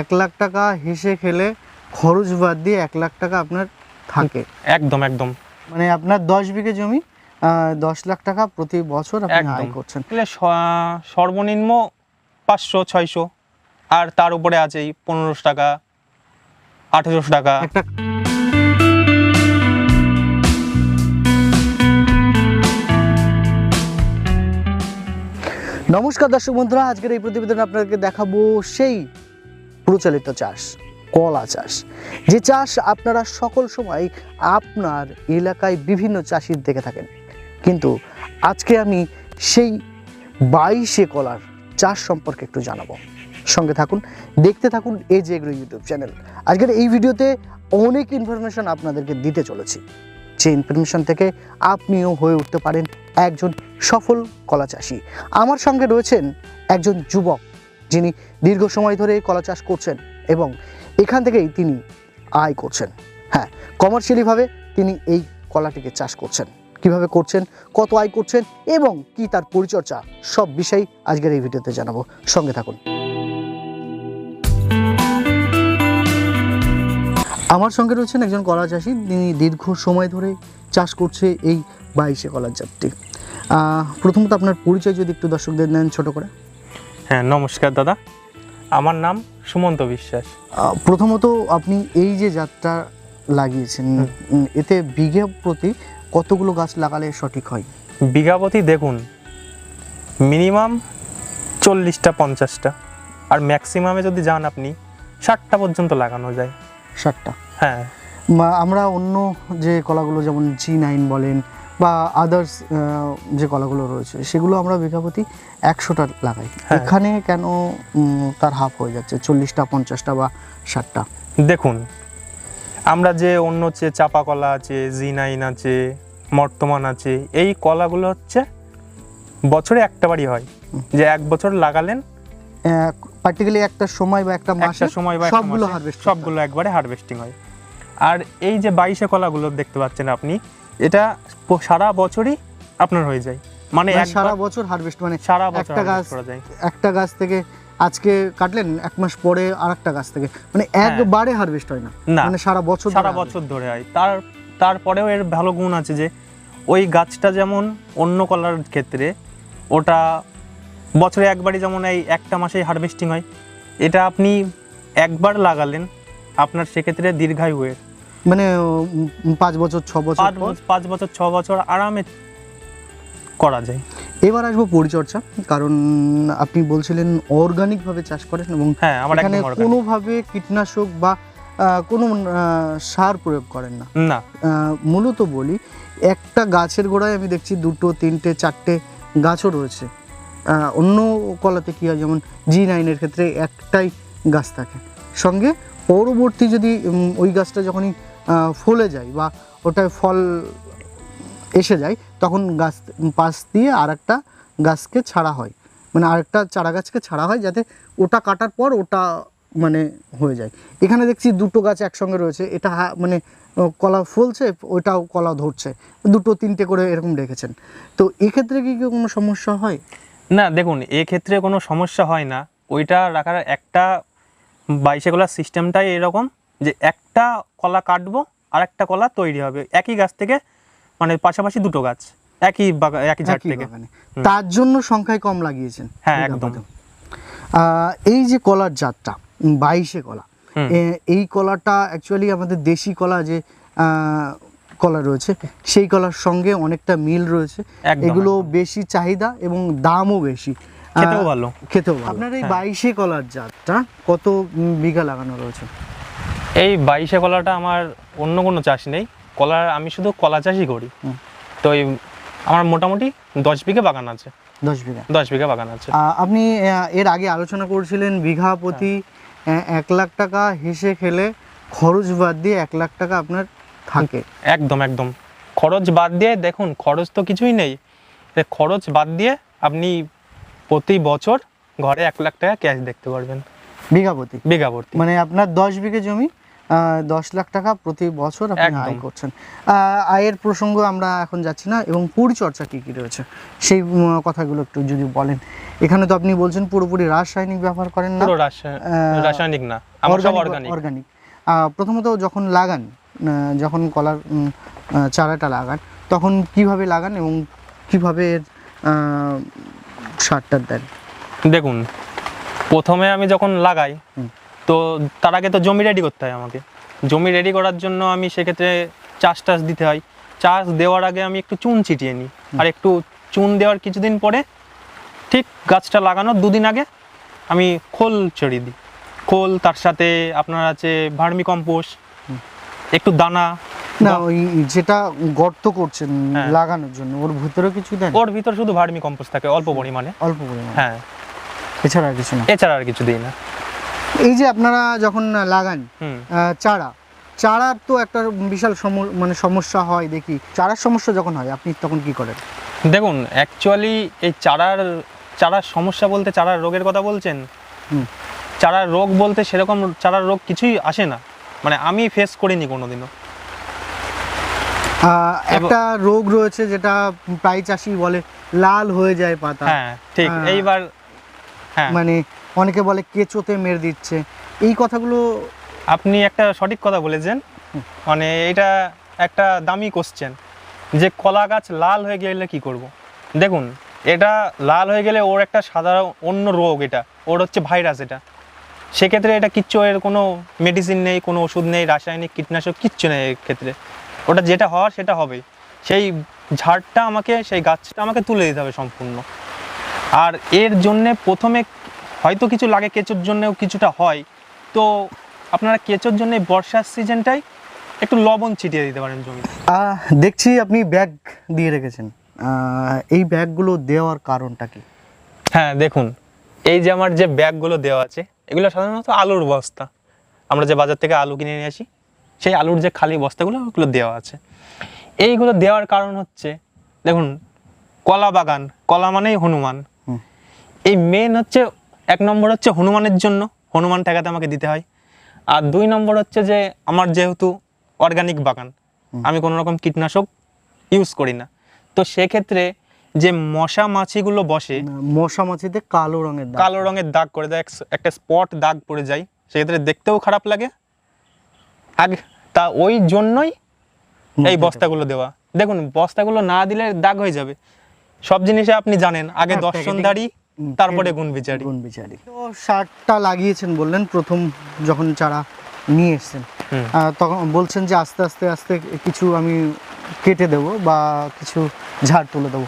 এক লাখ টাকা হেসে খেলে খরচ বাদ দিয়ে এক লাখ টাকা আপনার থাকে। একদম একদম। মানে আপনার দশ বিঘে জমি দশ লাখ টাকা প্রতি বছর আপনি আয় করছেন। সর্বনিম্ন পাঁচশো ছয়শো আর তার উপরে আছেই পনেরোশো টাকা আঠেরোশো টাকা। একটা নমস্কার দর্শক বন্ধুরা আজকের এই প্রতিবেদনে আপনাদেরকে দেখাবো সেই প্রচলিত চাষ, কলা চাষ। যে চাষ আপনারা সকল সময় আপনার এলাকায় বিভিন্ন চাষির দেখে থাকেন। কিন্তু আজকে আমি সেই বাইশে কলার চাষ সম্পর্কে একটু জানাব। সঙ্গে থাকুন, দেখতে থাকুন এই যে এগ্রো ইউটিউব চ্যানেল। আজকের এই ভিডিওতে অনেক ইনফরমেশন আপনাদেরকে দিতে চলেছি। যে ইনফরমেশন থেকে আপনিও হয়ে উঠতে পারেন একজন সফল কলা চাষি। আমার সঙ্গে রয়েছেন একজন যুবক যিনি দীর্ঘ সময় ধরে কলা চাষ করছেন এবং এখান থেকেই তিনি আয় করছেন। হ্যাঁ কমার্শিয়ালিভাবে তিনি এই কলাটিকে চাষ করছেন। কীভাবে করছেন, কত আয় করছেন এবং কি তার পরিচর্যা, সব বিষয় আজকের এই ভিডিওতে জানাব। সঙ্গে থাকুন। আমার সঙ্গে রয়েছেন একজন কলা চাষি, তিনি দীর্ঘ সময় ধরে চাষ করছে এই বাইশে কলার জাতটি প্রথমত আপনার পরিচয় যদি একটু দর্শকদের নেন ছোট করে। হ্যাঁ নমস্কার দাদা। আমার নাম সুমন্ত বিশ্বাস। প্রথমত আপনি এই যে যাত্রা লাগিয়েছেন এতে বিঘা প্রতি কতগুলো গাছ লাগালে সঠিক হয়? বিঘা প্রতি দেখুন মিনিমাম চল্লিশটা পঞ্চাশটা। আর ম্যাক্সিমামে যদি যান আপনি ষাটটা পর্যন্ত লাগানো যায়। ষাটটা। হ্যাঁ। আমরা অন্য যে কলাগুলো যেমন জি নাইন বলেন বা আদার্স যে কলাগুলো রয়েছে সেগুলো আমরা বিঘাপতি একশোটা লাগাই। হ্যাঁ। এখানে কেন তার হাফ হয়ে যাচ্ছে? চল্লিশটা পঞ্চাশটা বা ষাটটা? দেখুন আমরা যে অন্য যে চাপা কলা আছে জি নাইন আছে বর্তমান আছে এই কলাগুলো হচ্ছে বছরে একটা বারই হয়। যে এক বছর লাগালেন পার্টিকুলারলি একটা সময় বা একটা মাসে একটা সময় বা সবগুলো হারভেস্ট সবগুলো একবারে হারভেস্টিং হয়। আর এই যে বাইশে কলাগুলো দেখতে পাচ্ছেন আপনি এটা সারা বছরই আপনার হয়ে যায়। মানে একবার- সারা বছর হারভেস্ট মানে সারা বছর একটা গাছ করা যায়। একটা গাছ থেকে আজকে কাটলেন এক মাস পরে আরেকটা গাছ থেকে। মানে একবারে হারভেস্ট হয় না। মানে সারা বছর সারা বছর ধরে হয়। তার তারপরেও এর ভালো গুণ আছে যে ওই গাছটা যেমন অন্য কলার ক্ষেত্রে ওটা বছরে একবারই যেমন এই একটা মাসেই হারভেস্টিং হয় এটা আপনি একবার লাগালেন আপনার সেক্ষেত্রে দীর্ঘায়ু হয়ে। মানে পাঁচ বছর ছ বছর পাঁচ বছর ছ বছর আরামে করা যায়। এবার আসব পরিচর্যা কারণ আপনি বলছিলেন অর্গানিক ভাবে চাষ করেন এবং হ্যাঁ আমার এখানে। কোনোভাবে কীটনাশক বা কোনো সার প্রয়োগ করেন না। না। মূলত বলি একটা গাছের গোড়ায় আমি দেখছি দুটো তিনটে চারটে গাছও রয়েছে। আহ, অন্য কলাতে কী হয় যেমন জি নাইনের ক্ষেত্রে একটাই গাছ থাকে। সঙ্গে পরবর্তী যদি ওই গাছটা যখনই ফলে যায় বা ওটায় ফল এসে যায়, তখন গাছ পাশ দিয়ে আর একটা গাছকে ছাড়া হয়। মানে আরেকটা চারা গাছকে ছাড়া হয় যাতে ওটা কাটার পর ওটা মানে হয়ে যায়। এখানে দেখছি দুটো গাছ একসঙ্গে রয়েছে, এটা মানে কলা ফলছে, ওইটাও কলা ধরছে। দুটো তিনটে করে এরকম রেখেছেন। তো এক্ষেত্রে কি কি কোনো সমস্যা হয়? না, দেখুন, এক্ষেত্রে কোনো সমস্যা হয় না। ওইটা রাখার একটা বাইশে কলার সিস্টেমটাই এরকম। যে একটা কলা কাটবো আর একটা কলা তৈরি হবে। একই গাছ থেকে মানে পাশাপাশি দুটো গাছ একই একই ঝাড় থেকে। তার জন্য সংখ্যায় কম লাগিয়েছেন। হ্যাঁ, একদম। এই যে কলার জাতটা বাইশে কলা এই কলাটা অ্যাকচুয়ালি আমাদের দেশি কলা যে কলা রয়েছে সেই কলার সঙ্গে অনেকটা মিল রয়েছে। এগুলো বেশি চাহিদা এবং দামও বেশি। খেতেও ভালো। খেতেও ভালো। আপনার এই হ্যাঁ। বাইশে কলার জাতটা কত বিঘা লাগানো রয়েছে? এই বাইশে কলাটা আমার অন্য কোনো চাষ নেই। কলার আমি শুধু কলা চাষই করি। তো এই আমার মোটামুটি দশ বিঘা বাগান আছে। দশ বিঘা। দশ বিঘা বাগান আছে। আপনি এর আগে আলোচনা করছিলেন বিঘা প্রতি এক লাখ টাকা হেসে খেলে খরচ বাদ দিয়ে এক লাখ টাকা আপনার থাকে। একদম একদম। খরচ বাদ দিয়ে দেখুন খরচ তো কিছুই নেই। খরচ বাদ দিয়ে আপনি প্রতি বছর ঘরে এক লাখ টাকা ক্যাশ দেখতে পারবেন। বিঘা প্রতি? বিঘা ভর্তি মানে আপনার দশ বিঘে জমি? দশ লাখ টাকা প্রতি বছর আপনি আয় করছেন। আয়ের প্রসঙ্গ আমরা এখন যাচ্ছি না এবং পরিচর্যা কি কি রয়েছে? সেই কথাগুলো একটু যদি বলেন। এখানে তো আপনি বলছেন পুরোপুরি রাসায়নিক ব্যবহার করেন না। রাসায়নিক না অর্গানিক প্রথমত যখন লাগান যখন কলার চারাটা লাগান তখন কীভাবে লাগান এবং কীভাবে সারটা দেন? দেখুন প্রথমে আমি যখন লাগাই। তো তার আগে তো জমি রেডি করতে হয় আমাকে। জমি রেডি করার জন্য আমি সেক্ষেত্রে চাষ টাস দিতে হয়। চাষ দেওয়ার আগে আমি একটু চুন ছিটিয়ে নিই। আর একটু চুন দেওয়ার কিছুদিন পরে ঠিক গাছটা লাগানোর দুদিন আগে আমি খোল ছড়িয়ে দিই। খোল তার সাথে আপনার আছে ভার্মি কম্পোস্ট একটু দানা। না ওই যেটা গর্ত করছেন হ্যাঁ। লাগানোর জন্য ওর ভিতরে কিছু দেন? ওর ভিতর শুধু ভার্মি কম্পোস্ট থাকে অল্প পরিমাণে। অল্প পরিমাণ? হ্যাঁ। এছাড়া আর কিছু না? এছাড়া আর কিছু দিই না। এই যে আপনারা যখন লাগান চারা চারার তো একটা বিশাল মানে সমস্যা হয় দেখি। চারার সমস্যা যখন হয় আপনি তখন কি করেন? দেখুন অ্যাকচুয়ালি এই চারার চারার সমস্যা বলতে চারার রোগের কথা বলছেন? চারার রোগ বলতে সেরকম চারার রোগ কিছুই আসে না। মানে আমি ফেস করিনি কোনোদিনও। একটা রোগ রয়েছে যেটা প্রায় চাষি বলে লাল হয়ে যায় পাতা। হ্যাঁ ঠিক। এইবার হ্যাঁ। মানে অনেকে বলে কেঁচোতে মেরে দিচ্ছে। এই কথাগুলো আপনি একটা সঠিক কথা বলেছেন। মানে এটা একটা দামি কোশ্চেন যে কলা গাছ লাল হয়ে গেলে কি করব। দেখুন, এটা লাল হয়ে গেলে ওর একটা সাধারণ অন্য রোগ এটা। ওর হচ্ছে ভাইরাস এটা। সেক্ষেত্রে এটা কিচ্ছু এর কোনো মেডিসিন নেই, কোনো ওষুধ নেই, রাসায়নিক কীটনাশক কিচ্ছু নেই ক্ষেত্রে। ওটা যেটা হওয়ার সেটা হবে। সেই ঝাড়টা আমাকে, সেই গাছটা আমাকে তুলে দিতে হবে সম্পূর্ণ। আর এর জন্যে প্রথমে হয়তো কিছু লাগে কেঁচোর জন্যেও কিছুটা হয়। তো আপনারা কেঁচোর জন্য বর্ষার সিজনটাই একটু লবণ ছিটিয়ে দিতে পারেন আহ, দেখছি আপনি ব্যাগ দিয়ে রেখেছেন। এই ব্যাগগুলো দেওয়ার কারণটা কি? হ্যাঁ দেখুন এই যে আমার যে ব্যাগগুলো দেওয়া আছে এগুলো সাধারণত আলুর বস্তা। আমরা যে বাজার থেকে আলু কিনে নিয়ে আসি সেই আলুর যে খালি বস্তাগুলো ওগুলো দেওয়া আছে। এইগুলো দেওয়ার কারণ হচ্ছে দেখুন কলা বাগান কলা মানেই হনুমান। এই মেন হচ্ছে এক নম্বর হচ্ছে হনুমানের জন্য হনুমান ঠেকাতে আমাকে দিতে হয়। আর দুই নম্বর হচ্ছে যে আমার যেহেতু অর্গানিক বাগান আমি কোনো রকম কীটনাশক ইউজ করি না। তো সেক্ষেত্রে যে মশা মাছিগুলো বসে মশা মাছিতে কালো রঙের কালো রঙের দাগ করে দেয় একটা স্পট দাগ পড়ে যায়। সেক্ষেত্রে দেখতেও খারাপ লাগে। আগে তা ওই জন্যই এই বস্তাগুলো দেওয়া। দেখুন বস্তাগুলো না দিলে দাগ হয়ে যাবে। সব জিনিসে আপনি জানেন আগে হ্যাঁ, দর্শনদারি হুম, তারপরে গুণ বিচারি গুণ বিচারি তো সারটা লাগিয়েছেন বললেন প্রথম যখন চারা নিয়ে এসেছেন। তখন বলছেন যে আস্তে আস্তে আস্তে কিছু আমি কেটে দেবো বা কিছু ঝাড় তুলে দেবো।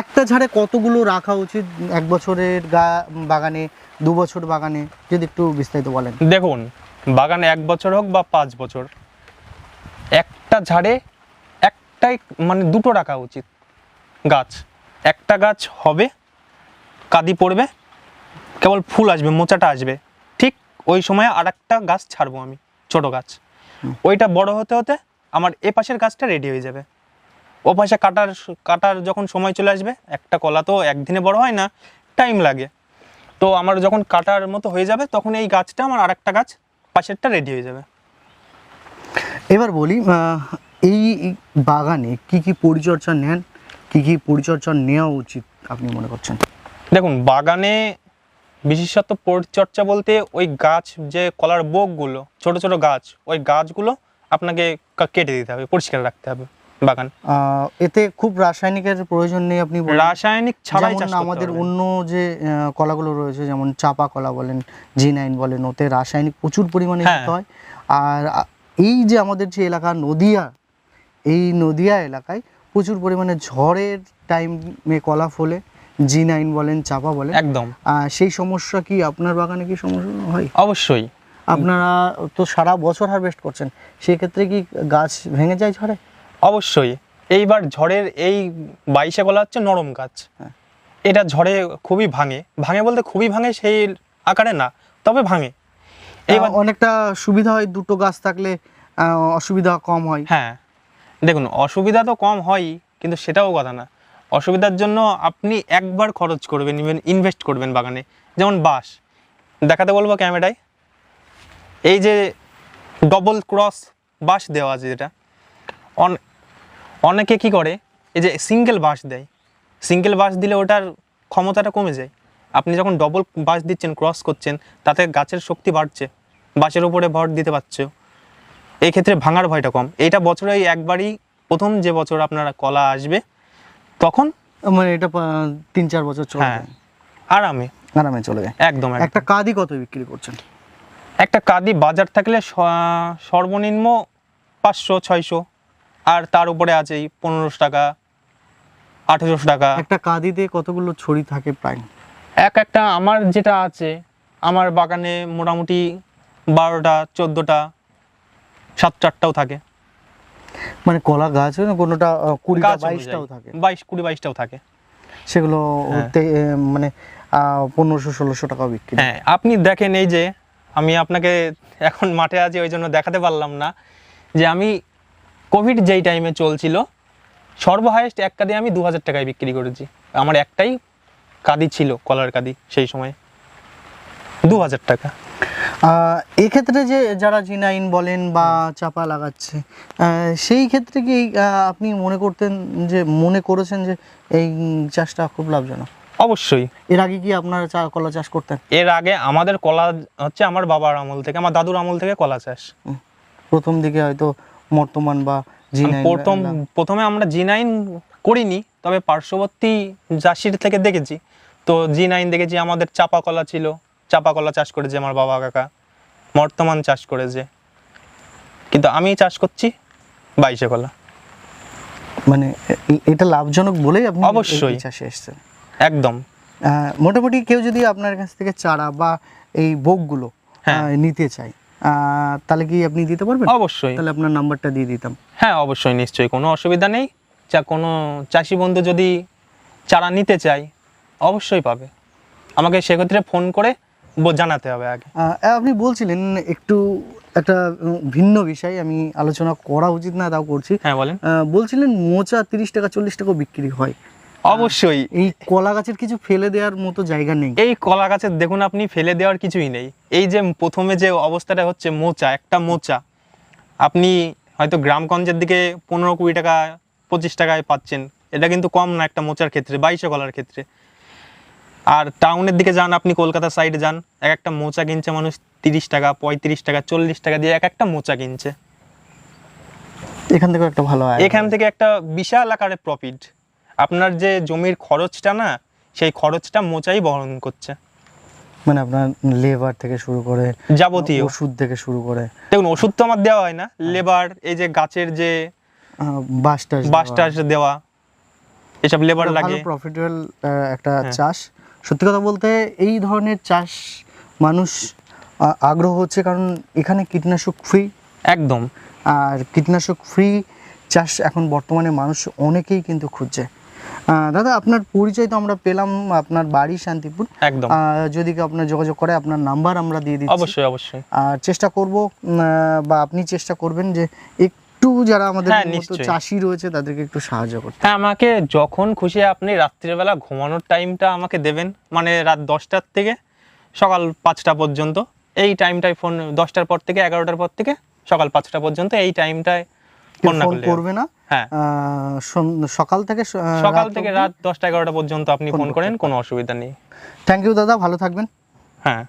একটা ঝাড়ে কতগুলো রাখা উচিত এক বছরের গা বাগানে দু বছর বাগানে যদি একটু বিস্তারিত বলেন? দেখুন বাগানে এক বছর হোক বা পাঁচ বছর একটা ঝাড়ে একটাই মানে দুটো রাখা উচিত। গাছ একটা গাছ হবে কাদি পড়বে কেবল ফুল আসবে মোচাটা আসবে। ঠিক ওই সময় আর একটা গাছ ছাড়বো আমি ছোট গাছ। ওইটা বড় হতে হতে আমার এ পাশের গাছটা রেডি হয়ে যাবে। ও পাশে কাটার কাটার যখন সময় চলে আসবে একটা কলা তো একদিনে বড় হয় না টাইম লাগে। তো আমার যখন কাটার মতো হয়ে যাবে তখন এই গাছটা আমার আরেকটা গাছ পাশেরটা রেডি হয়ে যাবে। এবার বলি এই বাগানে কি কি পরিচর্যা নেন কি কি পরিচর্যা নেওয়া উচিত আপনি মনে করছেন? দেখুন বাগানে বিশেষত পরিচর্যা বলতে ওই গাছ যে কলার বোকগুলো ছোট ছোট গাছ ওই গাছগুলো আপনাকে কেটে দিতে হবে পরিষ্কার রাখতে হবে বাগান। এতে খুব রাসায়নিকের প্রয়োজন নেই আপনি রাসায়নিক ছাড়াই আমাদের অন্য যে কলাগুলো রয়েছে যেমন চাপা কলা বলেন জি নাইন বলেন ওতে রাসায়নিক প্রচুর পরিমাণে হ্যাঁ। দিতে হয়। আর এই যে আমাদের যে এলাকা নদিয়া এই নদিয়া এলাকায় প্রচুর পরিমাণে ঝড়ের টাইমে কলা ফলে। জি নাইন বলেন চাপা বলেন। একদম। সেই সমস্যা কি আপনার বাগানে কি সমস্যা হয়? অবশ্যই। আপনারা তো সারা বছর হারভেস্ট করছেন সেই ক্ষেত্রে কি গাছ ভেঙে যায় ঝড়ে? অবশ্যই। এইবার ঝড়ের এই বাইশে কলা হচ্ছে নরম গাছ। হ্যাঁ। এটা ঝড়ে খুবই ভাঙে। ভাঙে বলতে খুবই ভাঙে সেই আকারে না তবে ভাঙে। এইবার অনেকটা সুবিধা হয় দুটো গাছ থাকলে অসুবিধা কম হয়। হ্যাঁ। দেখুন অসুবিধা তো কম হয়ই কিন্তু সেটাও কথা না। অসুবিধার জন্য আপনি একবার খরচ করবেন ইভেন ইনভেস্ট করবেন বাগানে। যেমন বাঁশ। দেখাতে বলব ক্যামেরায়। এই যে ডবল ক্রস বাঁশ দেওয়া আছে যেটা। অন- অনেকে কি করে, এই যে সিঙ্গেল বাঁশ দেয়। সিঙ্গেল বাঁশ দিলে ওটার ক্ষমতাটা কমে যায়। আপনি যখন ডবল বাঁশ দিচ্ছেন ক্রস করছেন, তাতে গাছের শক্তি বাড়ছে, বাঁশের উপরে ভর দিতে পারছে এই ক্ষেত্রে ভাঙার ভয়টা কম। এইটা বছরে একবারই প্রথম যে বছর আপনারা কলা আসবে তখন মানে এটা তিন চার বছর চলে হ্যাঁ। আরামে। আরামে চলে যায়। একদম। একটা কাদি কত বিক্রি করছেন? একটা কাদি বাজার থাকলে সর্বনিম্ন পাঁচশো ছয়শো। আর তার উপরে আছে পনেরোশো টাকা আঠেরোশো টাকা। একটা কাদিতে কতগুলো ছড়ি থাকে প্রায়? এক একটা আমার যেটা আছে আমার বাগানে মোটামুটি বারোটা চোদ্দোটা সাত চারটাও থাকে। মানে কলা গাছ হয় না কোনোটা কুড়িটা বাইশটাও থাকে। বাইশ কুড়ি বাইশটাও থাকে। সেগুলো হ্যাঁ। মানে পনেরোশো ষোলোশো টাকা বিক্রি হ্যাঁ। আপনি দেখেন এই যে আমি আপনাকে এখন মাঠে আছি ওই জন্য দেখাতে পারলাম না যে আমি কোভিড যেই টাইমে চলছিল সর্বহাইস্ট এক কাদি আমি দু হাজার টাকায় বিক্রি করেছি। আমার একটাই কাদি ছিল কলার কাদি সেই সময়। দু হাজার টাকা। এক্ষেত্রে যে যারা জিনাইন বলেন বা চাপা লাগাচ্ছে সেই ক্ষেত্রে কি আপনি মনে করতেন যে মনে করেছেন যে এই চাষটা খুব লাভজনক? অবশ্যই। এর আগে কি আপনারা চা কলা চাষ করতেন? এর আগে আমাদের কলা হচ্ছে আমার বাবার আমল থেকে আমার দাদুর আমল থেকে কলা চাষ। প্রথম দিকে হয়তো বর্তমান বা জিনাইন প্রথম প্রথমে আমরা জি নাইন করিনি তবে পার্শ্ববর্তী চাষির থেকে দেখেছি। তো জি নাইন দেখেছি আমাদের চাপা কলা ছিল চাপা কলা চাষ করেছে আমার বাবা কাকা। বর্তমান চাষ করেছে। কিন্তু আমি চাষ করছি বাইশে কলা। মানে এটা লাভজনক বলেই আপনি অবশ্যই। চাষে এসেছেন। একদম। মোটামুটি কেউ যদি আপনার কাছ থেকে চারা বা এই বোকগুলো হ্যাঁ। নিতে চায় তাহলে কি আপনি দিতে পারবেন? অবশ্যই। তাহলে আপনার নাম্বারটা দিয়ে দিতাম। হ্যাঁ অবশ্যই নিশ্চয়ই। কোনো অসুবিধা নেই। যা কোনো চাষি বন্ধু যদি চারা নিতে চায় অবশ্যই পাবে। আমাকে সেক্ষেত্রে ফোন করে জানাতে হবে আগে। আপনি বলছিলেন একটু একটা ভিন্ন বিষয় আমি আলোচনা করা উচিত না তাও করছি। হ্যাঁ বলেন। বলছিলেন মোচা তিরিশ টাকা চল্লিশ টাকা বিক্রি হয়। অবশ্যই। এই কলা গাছের কিছু ফেলে দেওয়ার মতো জায়গা নেই। এই কলা গাছের দেখুন আপনি ফেলে দেওয়ার কিছুই নেই। এই যে প্রথমে যে অবস্থাটা হচ্ছে মোচা একটা মোচা আপনি হয়তো গ্রামগঞ্জের দিকে পনেরো কুড়ি টাকা পঁচিশ টাকায় পাচ্ছেন। এটা কিন্তু কম না একটা মোচার ক্ষেত্রে বাইশে কলার ক্ষেত্রে। আর টাউনের দিকে যান আপনি কলকাতা সাইডে যান এক একটা মোচা কিনছে মানুষ তিরিশ টাকা পঁয়ত্রিশ টাকা চল্লিশ টাকা দিয়ে এক একটা মোচা কিনছে। এখান থেকে একটা ভালো এখান থেকে একটা বিশাল আকারে প্রফিট আপনার যে জমির খরচটা না সেই খরচটা মোচাই বহন করছে। মানে আপনার লেবার থেকে শুরু করে যাবতীয়। ওষুধ থেকে শুরু করে। দেখুন ওষুধ তো আমার দেওয়া হয় না লেবার এই যে গাছের যে বাস টাস দেওয়া। এসব লেবার লাগে। প্রফিটেবল একটা হ্যাঁ। চাষ। সত্যি কথা বলতে এই ধরনের চাষ মানুষ আগ্রহ হচ্ছে কারণ এখানে কীটনাশক ফ্রি একদম। আর কীটনাশক ফ্রি চাষ এখন বর্তমানে মানুষ অনেকেই কিন্তু খুঁজছে। দাদা আপনার পরিচয় তো আমরা পেলাম আপনার বাড়ি শান্তিপুর। একদম। যদি কেউ আপনার যোগাযোগ করে আপনার নাম্বার আমরা দিয়ে দিচ্ছি। অবশ্যই অবশ্যই। আর চেষ্টা করব বা আপনি চেষ্টা করবেন যে একটু যারা আমাদের হ্যাঁ, মতো চাষি রয়েছে তাদেরকে একটু সাহায্য করতে। হ্যাঁ আমাকে যখন খুশি আপনি রাত্রিবেলা ঘুমানোর টাইমটা আমাকে দেবেন মানে রাত দশটার থেকে সকাল পাঁচটা পর্যন্ত। এই টাইমটায় ফোন দশটার পর থেকে এগারোটার পর থেকে সকাল পাঁচটা পর্যন্ত এই টাইমটায় ফোন করবে না? হ্যাঁ। সকাল থেকে সকাল থেকে রাত দশটা এগারোটা পর্যন্ত আপনি ফোন করেন কোনো অসুবিধা নেই। থ্যাংক ইউ দাদা ভালো থাকবেন। হ্যাঁ।